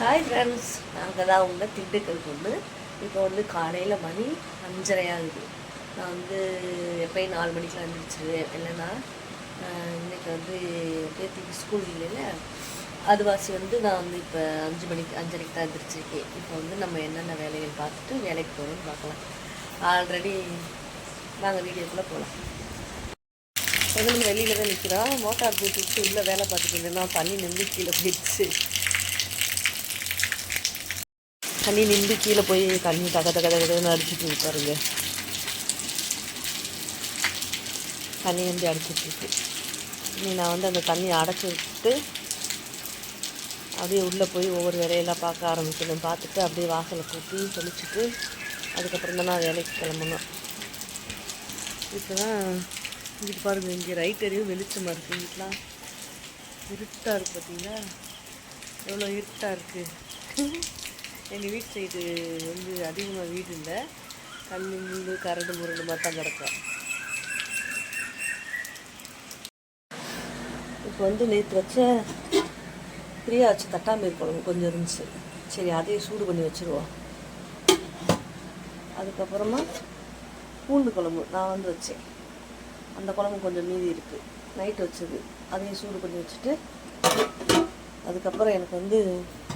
Hi friends நாங்கள் தான் உங்கள் திண்டுக்கல் பொண்ணு. இப்போ வந்து காலையில் மணி அஞ்சரை ஆகுது. நான் வந்து எப்பயும் நாலு மணிக்கெலாம் எழுந்திரிச்சிருவேன். இல்லைன்னா இன்றைக்கி வந்து பேத்திக்கு ஸ்கூல் இல்லைல்ல? அதுவாசி வந்து நான் வந்து இப்போ அஞ்சு மணிக்கு அஞ்சரைக்கு தான் எழுந்திரிச்சிருக்கேன். இப்போ வந்து நம்ம என்னென்ன வேலைகள் பார்த்துட்டு வேலைக்கு போகணும்னு பார்க்கலாம். ஆல்ரெடி நாங்கள் வீடியோக்குள்ளே போகலாம் முதல்ல வெளியில் தான் நிற்கிறோம் மோட்டார் போட்டு உள்ளே வேலை பார்த்துட்டு இருந்தேன்னா தண்ணி நின்று கீழே போயிடுச்சு. தண்ணி நின்று கீழே போய் தண்ணி தக தக தகன்னு அடிச்சுட்டு பாருங்க. தண்ணி வந்து அடிச்சிட்டு இனி நான் வந்து அந்த தண்ணியை அடைச்சி விட்டு அப்படியே உள்ளே போய் ஒவ்வொரு வேலையெல்லாம் பார்க்க ஆரம்பிக்கணும். பார்த்துட்டு அப்படியே வாசலை கூட்டி தெளிச்சுட்டு அதுக்கப்புறம் தான் நான் வேலைக்கு கிளம்பணும். இப்போ தான் இங்கிட்டு பாருங்க இங்கே ரைட் எரியும் வெளிச்சமாக இருக்குது இங்கிட்டலாம் இருட்டாக இருக்குது பார்த்தீங்களா எவ்வளோ இருட்டாக இருக்குது எங்கள் வீட்டு சைடு வந்து அதிகமாக வீடு இல்லை. கல் முள்ளு கரடு முரண்டு மாதிரி தான் கிடக்கும். இப்போ வந்து நேற்று வச்ச பிரியா வச்சு தட்டாமீர் குழம்பு கொஞ்சம் இருந்துச்சு. சரி அதையும் சூடு பண்ணி வச்சுருவோம். அதுக்கப்புறமா பூண்டு குழம்பு நான் வந்து வச்சேன். அந்த குழம்பு கொஞ்சம் மீதி இருக்குது நைட் வச்சது. அதையும் சூடு பண்ணி வச்சுட்டு அதுக்கப்புறம் எனக்கு வந்து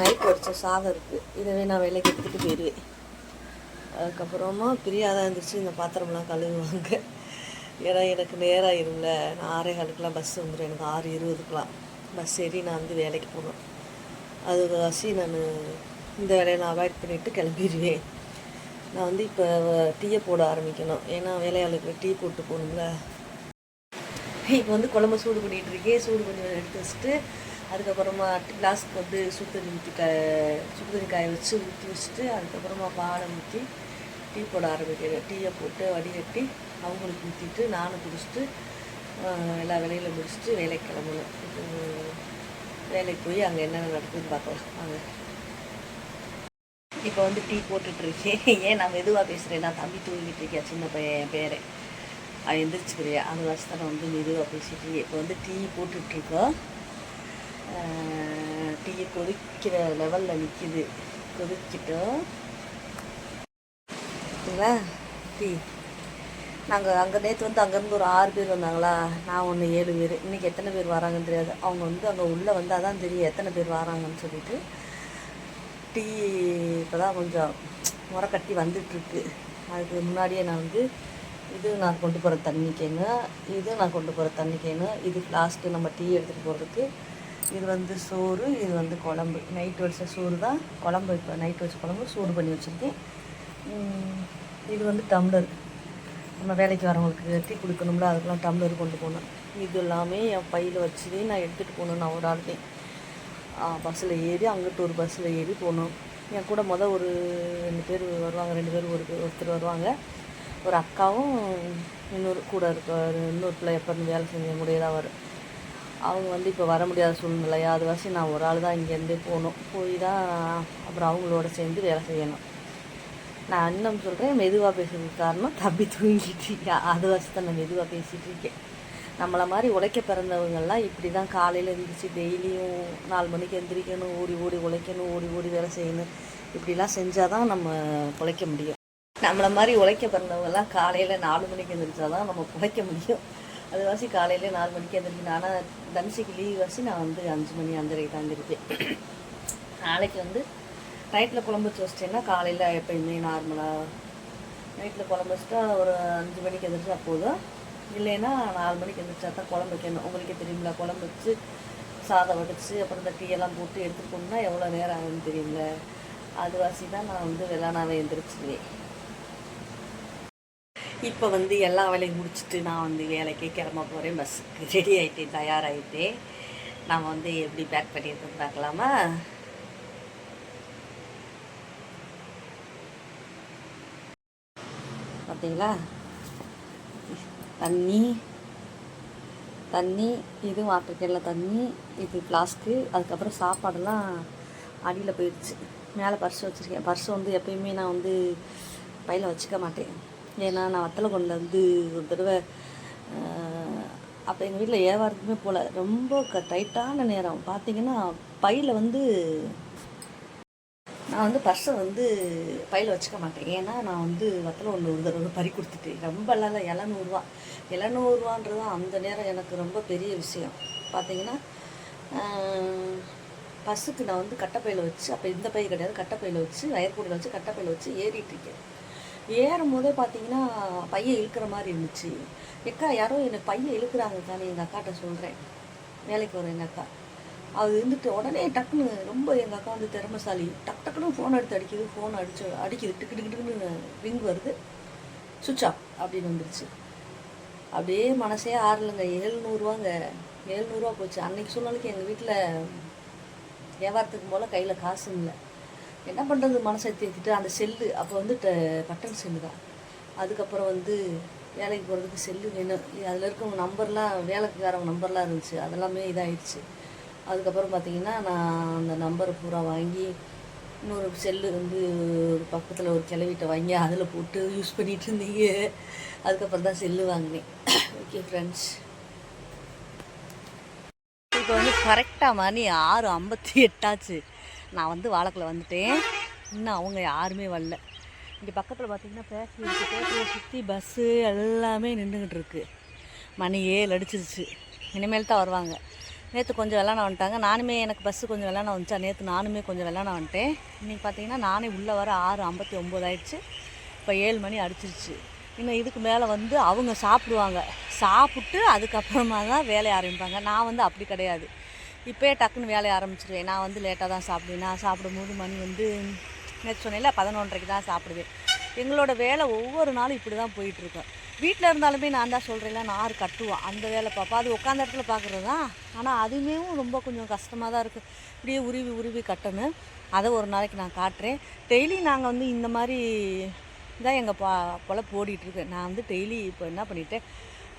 நைட் வச்ச சாதம் இருக்குது இதவே நான் வேலைக்கு எடுத்துகிட்டு போயிடுவேன் அதுக்கப்புறமா பிரியா தான் இருந்துச்சு இந்த பாத்திரம்லாம் கழுவுவாங்க. ஏன்னா எனக்கு நேரம் ஆயிரும்ல நான் ஆறே காலுக்கெலாம் பஸ் வந்துடும் எனக்கு ஆறு இருபதுக்கெலாம் பஸ் ஏறி நான் வந்து வேலைக்கு போகணும். அது வாசி நான் இந்த வேலையை நான் அவாய்ட் பண்ணிவிட்டு கிளம்பிடுவேன் நான் வந்து இப்போ டீயை போட ஆரம்பிக்கணும். ஏன்னா வேலையாளுக்கு டீ போட்டு போகணும்ல. இப்போ வந்து குழம்பு சூடு பண்ணிகிட்டு இருக்கேன். சூடு பண்ணி எடுத்து வச்சுட்டு அதுக்கப்புறமா கிளாஸ்க்கு வந்து சுடு தண்ணி ஊற்றி க சுடு தண்ணி காய வச்சு ஊற்றி வச்சுட்டு அதுக்கப்புறமா பாலை ஊற்றி டீ போட ஆரம்பிக்கிறேன். டீயை போட்டு வடிகட்டி அவங்களுக்கு ஊற்றிட்டு நானும் குடிச்சிட்டு எல்லா வேலையில முடிச்சுட்டு வேலைக்கு கிளம்பணும். வேலைக்கு போய் அங்கே என்னென்ன நடக்குதுன்னு பார்க்கலாம். வாங்க. இப்போ வந்து டீ போட்டுட்ருக்கேன் ஏன் நான் மெதுவாக பேசுகிறேன் நான் தம்பி தூங்கிட்டு இருக்கேன் சின்ன பையன் பேரை. அவன் எந்திரிச்சுக்கிறியா அந்த வச்சு நான் வந்து மெதுவாக பேசிட்டு இப்போ வந்து டீ போட்டுட்ருக்கோம் டீ கொதிக்கிற லெவலில் நிற்கிது கொதிச்சிட்டோம் பார்த்தீங்களா டீ. நாங்கள் அங்கே நேற்று வந்து அங்கேருந்து ஒரு ஆறு பேர் வந்தாங்களா? நான் ஒன்று ஏழு பேர். இன்றைக்கி எத்தனை பேர் வராங்கன்னு தெரியாது. அவங்க வந்து அங்கே உள்ளே வந்தால் தான் தெரியும் எத்தனை பேர் வராங்கன்னு சொல்லிட்டு. டீ இப்போ தான் கொஞ்சம் முறை கட்டி வந்துட்டுருக்கு. அதுக்கு முன்னாடியே நான் வந்து இது நான் கொண்டு போகிற தண்ணி கேனு இது நான் கொண்டு போகிற தண்ணி கேனு இது லாஸ்ட்டு நம்ம டீ எடுத்துகிட்டு போகிறதுக்கு இது வந்து சோறு இது வந்து குழம்பு. நைட் வச்ச சோறு தான் குழம்பு இப்போ நைட் வச்ச குழம்பு சூடு பண்ணி வச்சுருக்கேன். இது வந்து டம்ளர். நம்ம வேலைக்கு வரவங்களுக்கு எட்டி கொடுக்கணும்ல அதுக்கெல்லாம் டம்ளர் கொண்டு போகணும். இது எல்லாமே என் பையில் வச்சு நான் எடுத்துகிட்டு போகணும் நான் ஒரு ஆளுமே பஸ்ஸில் ஏறி அங்கிட்டு ஒரு பஸ்ஸில் ஏறி போகணும். என் கூட மொதல் ஒரு ரெண்டு பேர் வருவாங்க ரெண்டு பேர் ஒரு ஒருத்தர் வருவாங்க. ஒரு அக்காவும் இன்னொரு கூட இருக்க இன்னொரு பிள்ளை எப்போ வேலை செஞ்ச கூடயே தான் வரும் அவங்க வந்து இப்போ வர முடியாத சூழ்நிலையா? அது நான் ஒரு ஆள் தான் இங்கேருந்தே போகணும். போய் தான் அப்புறம் அவங்களோட சேர்ந்து வேலை செய்யணும். நான் இன்னும் சொல்கிறேன் மெதுவாக பேசுறதுக்கு காரணம் தம்பி தூங்கிட்டு இருக்கேன் அது வச்சு தான் நான் மெதுவாக பேசிகிட்டு இருக்கேன். நம்மளை மாதிரி உழைக்க பிறந்தவங்கள்லாம் இப்படி தான் காலையில் எழுந்திரிச்சு டெய்லியும் நாலு மணிக்கு எந்திரிக்கணும் ஓடி ஓடி உழைக்கணும் ஓடி ஓடி வேலை செய்யணும். இப்படிலாம் செஞ்சால் தான் நம்ம பிழைக்க முடியும். நம்மளை மாதிரி உழைக்க பிறந்தவங்கெல்லாம் காலையில் நாலு மணிக்கு எழுந்திரிச்சா தான் நம்ம பிழைக்க முடியும். அது வாசி காலையில் நாலு மணிக்கு எந்திரிக்கணும் ஆனால் தனுஷிக்கு லீவ் வாசி நான் வந்து அஞ்சு மணி அஞ்சரைக்கு தான் இருப்பேன். நாளைக்கு வந்து நைட்டில் குழம்பு வச்சு வச்சிட்டேன்னா காலையில் எப்பயுமே நார்மலாக நைட்டில் குழம்பு வச்சுட்டா ஒரு அஞ்சு மணிக்கு எந்திரிச்சா போதும். இல்லைன்னா நாலு மணிக்கு எந்திரிச்சா தான் குழம்பு வைக்கணும். உங்களுக்கே தெரியுமில குழம்பு வச்சு சாதம் வடித்து அப்புறம் இந்த டீயெல்லாம் போட்டு எடுத்துகிட்டு போகணுன்னா எவ்வளோ நேரம் ஆகும்னு தெரியுமில? அது வாசி தான் நான் வந்து வெள்ளானாவே எந்திரிச்சிருவேன். இப்போ வந்து எல்லா வேலையும் முடிச்சுட்டு நான் வந்து வேலைக்கே கிளம்ப போகிறேன் பஸ்ஸுக்கு ரெடி ஆகிட்டேன் தயாராகிட்டேன் நம்ம வந்து எப்படி பேக் பண்ணியிருக்கோம் பார்க்கலாமா? பார்த்தீங்களா? தண்ணி தண்ணி இது வாட்டர் கேனில் தண்ணி இது ஃப்ளாஸ்க்கு அதுக்கப்புறம் சாப்பாடெல்லாம் அடியில் போயிடுச்சு. மேலே பர்ஸ் வச்சுருக்கேன். பர்ஸ் வந்து எப்பயுமே நான் வந்து பையில் வச்சுக்க மாட்டேன். ஏன்னா நான் வத்தலை கொண்டு வந்து ஒரு தடவை அப்போ எங்கள் வீட்டில் வியாபாரத்துக்குமே போகல ரொம்ப க டைட்டான நேரம். பார்த்தீங்கன்னா பையில் வந்து நான் வந்து பர்ஸை வந்து பையில் வச்சுக்க மாட்டேன். ஏன்னா நான் வந்து வத்தலை ஒன்று ஒரு தடவை பறி கொடுத்துட்டேன். ரொம்ப இல்லை இளநூறுவா இளநூறுவான்றது அந்த நேரம் எனக்கு ரொம்ப பெரிய விஷயம். பார்த்தீங்கன்னா பஸ்ஸுக்கு நான் வந்து கட்டப்பையில் வச்சு அப்போ இந்த பை கிடையாது. கட்டப்பையில் வச்சு வயர்கூடையில் வச்சு கட்டப்பையில் வச்சு ஏறிட்டு இருக்கேன். ஏறும் போதே பார்த்தீங்கன்னா பையன் இழுக்கிற மாதிரி இருந்துச்சு. எக்கா யாரோ எனக்கு பையன் இழுக்கிறாங்க தானே எங்கள் அக்காட்ட சொல்கிறேன் வேலைக்கு வரும் எங்கள் அக்கா. அது இருந்துட்டு உடனே டக்குன்னு ரொம்ப எங்கள் அக்கா வந்து திறமைசாலி. டக் டக்குன்னு ஃபோன் எடுத்து அடிக்குது ஃபோன் அடிச்சு அடிக்குது டிக்கு டிக்கு டிக்குன்னு ரிங் வருது. சுவிட்ச் ஆஃப் அப்படின்னு வந்துருச்சு. அப்படியே மனசே ஆறலைங்க. ஏழ்நூறுவாங்க ஏழ்நூறுவா போச்சு. அன்னைக்கு சூழ்நிலைக்கு எங்கள் வீட்டில் வியாபாரத்துக்கு போல் கையில் காசு இல்லை. என்ன பண்ணுறது மனசை தேத்திட்டு அந்த செல்லு அப்போ வந்து ட பட்டன் செல்லு தான். அதுக்கப்புறம் வந்து வேலைக்கு போகிறதுக்கு செல்லு வேணும். அதில் இருக்கவங்க நம்பர்லாம் வேலைக்காரவங்க நம்பர்லாம் இருந்துச்சு. அதெல்லாமே இதாகிடுச்சு அதுக்கப்புறம் பார்த்தீங்கன்னா நான் அந்த நம்பரை பூரா வாங்கி இன்னொரு செல்லு வந்து ஒரு பக்கத்தில் ஒரு கிளவிட்ட வாங்கி அதில் போட்டு யூஸ் பண்ணிகிட்டு இருந்தீங்க அதுக்கப்புறம் தான் செல்லு வாங்கினேன். ஓகே ஃப்ரெண்ட்ஸ் இப்போ வந்து கரெக்டாக மணி ஆறு ஐம்பத்தி எட்டாச்சு. நான் வந்து வாழைக்குள்ள வந்துட்டேன். இன்னும் அவங்க யாருமே வரல. இங்கே பக்கத்தில் பார்த்தீங்கன்னா ஃபேக்ட்ரி இருக்குது சுற்றி பஸ்ஸு எல்லாமே நின்றுக்கிட்டு இருக்குது மணி ஏழு அடிச்சிருச்சு. இனிமேல் தான் வருவாங்க. நேற்று கொஞ்சம் வெள்ளான வந்துட்டாங்க. நானுமே எனக்கு பஸ்ஸு கொஞ்சம் வெள்ளான வந்துச்சா? நேற்று நானுமே கொஞ்சம் வெள்ளான வந்துட்டேன். இன்றைக்கி பார்த்தீங்கன்னா நானே உள்ளே வர ஆறு ஐம்பத்தி ஒம்பது ஆயிடுச்சு. இப்போ ஏழு மணி அடிச்சிருச்சு. இன்னும் இதுக்கு மேலே வந்து அவங்க சாப்பிடுவாங்க. சாப்பிட்டு அதுக்கப்புறமா தான் வேலையை ஆரம்பிப்பாங்க. நான் வந்து அப்படி கிடையாது. இப்போயே டக்குன்னு வேலையை ஆரம்பிச்சிருவேன். நான் வந்து லேட்டாக தான் சாப்பிடுவேன். நான் சாப்பிடும்போது மணி வந்து நேற்று சொன்னேன்ல பதினொன்றரைக்கு தான் சாப்பிடுவேன். எங்களோட வேலை ஒவ்வொரு நாளும் இப்படி தான் போயிட்டுருக்கோம் வீட்டில் இருந்தாலுமே நான் தான் சொல்கிறேன்ல நார் கட்டுவோம் அந்த வேலை பார்ப்போம் அது உட்காந்த இடத்துல பார்க்குறது தான் ஆனால் அதுவுமே ரொம்ப கொஞ்சம் கஷ்டமாக தான் இருக்குது இப்படியே உருவி உருவி கட்டணும் அதை ஒரு நாளைக்கு நான் காட்டுறேன். டெய்லி நாங்கள் வந்து இந்த மாதிரி தான் எங்கள் பா பொழப்பு ஓடிட்டுருக்கு நான் வந்து டெய்லி இப்போ என்ன பண்ணிட்டேன்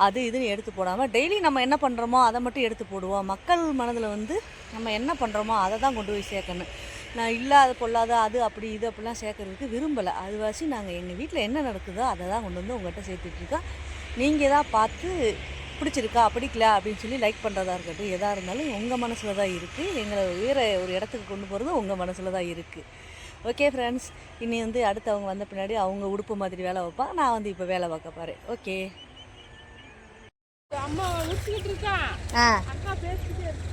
அது இதுன்னு எடுத்து போடாமல் டெய்லி நம்ம என்ன பண்ணுறோமோ அதை மட்டும் எடுத்து போடுவோம். மக்கள் மனதில் வந்து நம்ம என்ன பண்ணுறோமோ அதை தான் கொண்டு போய் சேர்க்கணும். நான் இல்லாத பொல்லாத அது அப்படி இது அப்படிலாம் சேர்க்கறதுக்கு விரும்பலை. அதுவாசி நாங்கள் எங்கள் வீட்டில் என்ன நடக்குதோ அதை தான் கொண்டு வந்து உங்கள்கிட்ட சேர்த்துட்ருக்கோம் நீங்கள் தான் பார்த்து பிடிச்சிருக்கா பிடிக்கல அப்படின்னு சொல்லி லைக் பண்ணுறதா இருக்கட்டும் எதாக இருந்தாலும் உங்கள் மனசில் தான் இருக்குது எங்களை வேறு ஒரு இடத்துக்கு கொண்டு போகிறது உங்கள் மனசில் தான் இருக்குது ஓகே ஃப்ரெண்ட்ஸ் இனி வந்து அடுத்தவங்க வந்த பின்னாடி அவங்க உடுப்பு மாதிரி வேலை வைப்பாங்க நான் வந்து இப்போ வேலை பார்க்க பாரு ஓகே ஆ.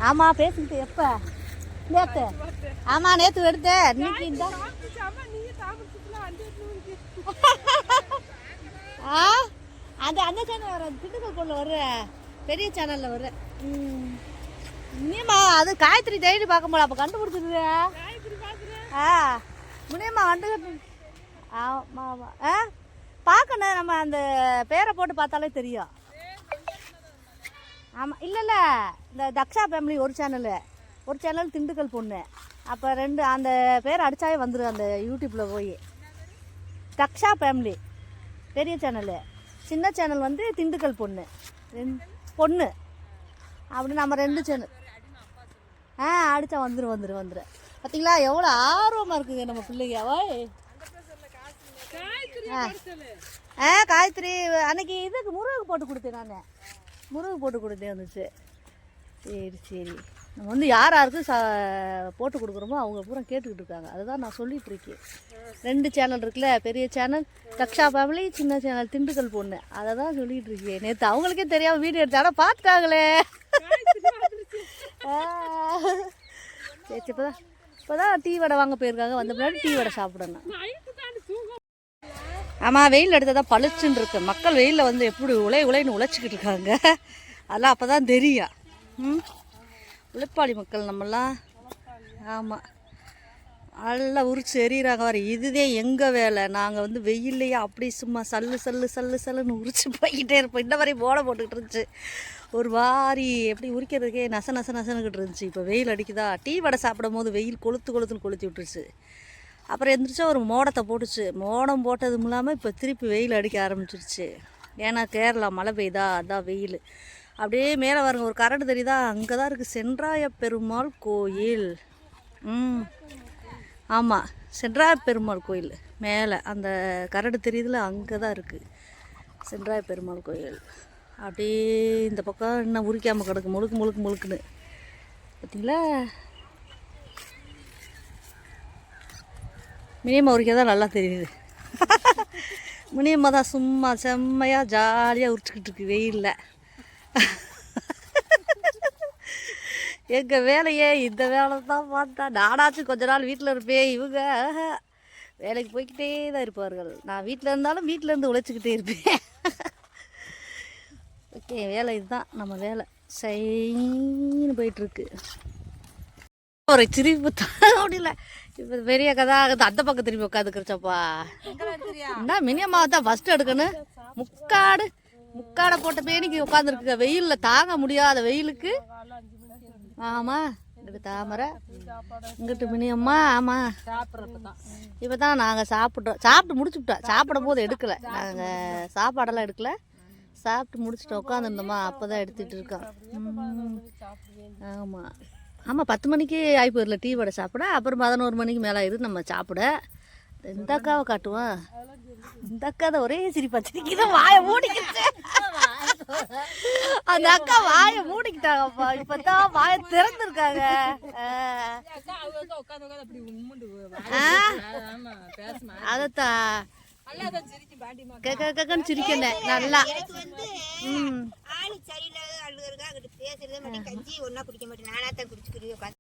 ஆமாம் பேசிக்கிட்டு எப்போ? நேற்று ஆமாம் நேற்று எடுத்தேன் இன்னைக்கு இந்த. ஆ? அது அந்த சேனல் வர திண்டுக்கல்குள்ள வர்ற பெரிய சேனலில் வர்ற. ம். நீமா அது காயத்ரி டெய்லி பார்க்க முடியல அப்போ கண்டுபிடிச்சிருது ஆ. முனியம்மா வந்துக்கிட்டு ஆமாம் ஆமாம் ஆ? பார்க்கணும் நம்ம அந்த பேரை போட்டு பார்த்தாலே தெரியும். ஆமாம் இல்லை இல்லை. இந்த தக்ஷா ஃபேமிலி ஒரு சேனலு ஒரு சேனல் திண்டுக்கல் பொண்ணு. அப்போ ரெண்டு அந்த பேர் அடித்தாவே வந்துடும் அந்த யூடியூப்பில் போய். தக்ஷா ஃபேமிலி பெரிய சேனலு சின்ன சேனல் வந்து திண்டுக்கல் பொண்ணு. பொண்ணு. அப்படி நம்ம ரெண்டு சேனல் ஆ அடித்தா வந்துடும் வந்துடும் வந்துடும் பார்த்தீங்களா எவ்வளோ ஆர்வமாக இருக்குங்க நம்ம பிள்ளைங்க. ஓய் ஆ காயத்ரி அன்னைக்கு இதுக்கு முருகுக்கு போட்டு கொடுத்தேன் நான். முருகு போட்டு கொடுத்தே வந்துச்சு. சரி சரி. நம்ம வந்து யார் யாருக்கு ச போட்டு கொடுக்குறோமோ அவங்க பூரா கேட்டுக்கிட்டு இருக்காங்க. அதுதான் நான் சொல்லிகிட்டு இருக்கேன். ரெண்டு சேனல் இருக்குல்ல பெரிய சேனல் தக்ஷா ஃபேமிலி சின்ன சேனல் திண்டுக்கல் பொண்ணு. அதை தான் சொல்லிகிட்டு இருக்கேன். நேற்று அவங்களுக்கே தெரியாமல் வீடியோ எடுத்தாடா பார்த்துட்டாங்களே. சரி இப்போ தான் இப்போ தான் டீ வடை வாங்க போயிருக்காங்க. வந்த பின்னாடி டீ வடை சாப்பிடணும். ஆமாம் வெயில் எடுத்தால் தான் பளிச்சுன்னு இருக்கு. மக்கள் வெயிலில் வந்து எப்படி உலை உலைன்னு உழைச்சிக்கிட்டு இருக்காங்க? அதெல்லாம் அப்போ தான் தெரியும். ம்? உழைப்பாளி மக்கள் நம்மளாம் ஆமாம் நல்லா உரிச்சு எறிகிறாங்க வர இதுதே எங்கள் வேலை? நாங்கள் வந்து வெயில்லையே அப்படி சும்மா சல்லு சல்லு சல்லு சல்லுன்னு உரிச்சு போய்கிட்டே இருப்போம். இந்த மாதிரி போட போட்டுக்கிட்டு இருந்துச்சு. ஒரு வாரி எப்படி உரிக்கிறதுக்கே நச நச நசனுக்கிட்டு இருந்துச்சு. இப்போ வெயில் அடிக்குதா? டீ வடை சாப்பிடும் போது வெயில் கொளுத்து கொளுத்துன்னு கொளுத்தி விட்டுருச்சு. அப்புறம் எந்திரிச்சா ஒரு மோடத்தை போட்டுச்சு. மோடம் போட்டதும் இல்லாமல் இப்போ திருப்பி வெயில் அடிக்க ஆரம்பிச்சிருச்சு. ஏன்னா கேரளா மழை பெய்யுதா அதான் வெயில். அப்படியே மேலே வருங்க ஒரு கரடு தெரியுதா? அங்கே தான் இருக்குது சென்றாய பெருமாள் கோயில். ம். ஆமாம் சென்றாய பெருமாள் கோயில். மேலே அந்த கரடு தெரியுதுல அங்கே தான் இருக்குது சென்றாய பெருமாள் கோயில். அப்படியே இந்த பக்கம் இன்னும் உரிக்காமல் கிடக்கு முழுக்கு முழுக்கு முழுக்குன்னு. பார்த்தீங்களா மினியம்மா உரிக்க தான் நல்லா தெரியுது. மினியம்மா தான் சும்மா செம்மையாக ஜாலியாக உரிச்சுக்கிட்டு இருக்கு வெயிலில். எங்கள் வேலையே இந்த வேலை தான் பார்த்தா நானாச்சும் கொஞ்ச நாள் வீட்டில் இருப்பேன் இவங்க. வேலைக்கு போய்கிட்டே தான் இருப்பார்கள். நான் வீட்டில் இருந்தாலும் வீட்டில் இருந்து உழைச்சிக்கிட்டே இருப்பேன். ஓகே வேலை இதுதான் நம்ம வேலை. சைன்னு போயிட்டுருக்கு ஒரு சிரிப்பு தாங்க முடியல இப்போ பெரிய கதை ஆகுது. அந்த பக்கம் திரும்பி உட்காந்துக்கிறச்சப்பா என்ன மினியம்மாவை தான் ஃபஸ்ட்டு எடுக்கணும். முக்காடு முக்காடை போட்ட பேணிக்கு உட்காந்துருக்கு வெயிலில் தாங்க முடியாத வெயிலுக்கு. ஆமாம் இங்கிட்டு தாமரை. இங்கிட்டு மினியம்மா ஆமாம் இப்போ தான் நாங்கள் சாப்பிட்றோம் சாப்பிட்டு முடிச்சுட்டோம் சாப்பிடும் போது எடுக்கலை. நாங்கள் சாப்பாடெல்லாம் எடுக்கல. சாப்பிட்டு முடிச்சுட்டு உட்காந்துருந்தோமா அப்போ தான் எடுத்துகிட்டு இருக்கோம் ஆமாம் ஆமாம் பத்து மணிக்கு ஆகி போயிடல டீ வடை சாப்பிட அப்புறம் பதினோரு மணிக்கு மேலே ஆயிடுது நம்ம சாப்பிட. இந்த அக்காவை காட்டுவோம் இந்த அக்கா தான் ஒரே சிரிப்பா சிரிக்கிற வாயை மூடிக்கிட்டு. அந்த அக்கா வாயை மூடிக்கிட்டாங்கப்பா இப்பதான் வாயை திறந்துருக்காங்க. அதத்தான் கக்கன்னு சிரிக்கணும் நல்லா. ம். ஆளு சரியில்லாத அழுகிறதா அங்கிட்டு பேசுறதே மாட்டேன். கஞ்சி ஒன்றா குடிக்க மாட்டேன். நானா தான் குடிச்சுக்கிட்டு